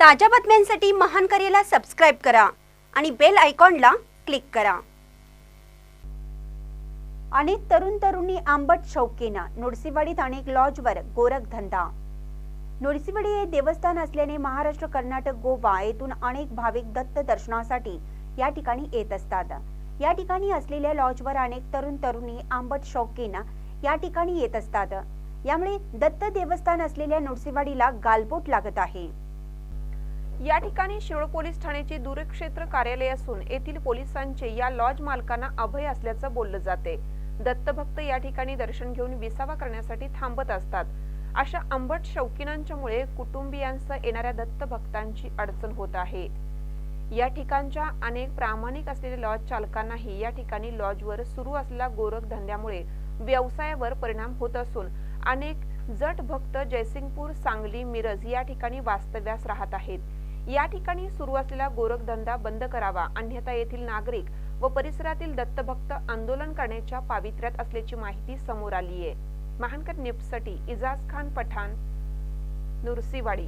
ताज्या बातम्यांसाठी महान करेला सबस्क्राईब करा आणि बेल आयकॉनला क्लिक करा. अनेक तरुण तरुणी आंबट शौकीनं नुडसीवाडीत अनेक लॉजवर गोरखधंदा नुडसीवाडी हे देवस्थान असल्याने महाराष्ट्र कर्नाटक गोवा येथून अनेक भाविक दत्त दर्शनासाठी या ठिकाणी येत असतात. या ठिकाणी असलेल्या लॉजवर अनेक तरुण तरुणी आंबट शौकीनं या ठिकाणी येत असतात. यामुळे दत्त देवस्थान असलेल्या नुडसीवाडीला गालबोट लागत आहे. या ठिकाणी शिरोळ पोलीस ठाण्याचे दूरक्षेत्र कार्यालय असून येथील पोलिसांचे या लॉज मालकांना अभय असल्याचं बोललं जाते. दत्तभक्त या ठिकाणी दर्शन घेऊन विसावा करण्यासाठी थांबत असतात. अशा आंबट शौकीनांच्यामुळे कुटुंबियांसह येणाऱ्या दत्तभक्तांची अडचण होत आहे. या ठिकाणच्या अनेक प्रामाणिक असलेल्या लॉज चालकांनाही या ठिकाणी लॉजवर सुरू असलेल्या गोरख धंद्यामुळे व्यवसायावर परिणाम होत असून अनेक जट भक्त जयसिंगपूर सांगली मिरज या ठिकाणी वास्तव्यास राहत आहेत. या ठिकाणी सुरू असलेला गोरखधंदा बंद करावा अन्यथा येथील नागरिक व परिसरातील दत्तभक्त आंदोलन करण्याच्या पावित्र्यात असल्याची माहिती समोर आली आहे. महानकर न्यूजसाठी इजाज खान पठाण नुरसीवाडी.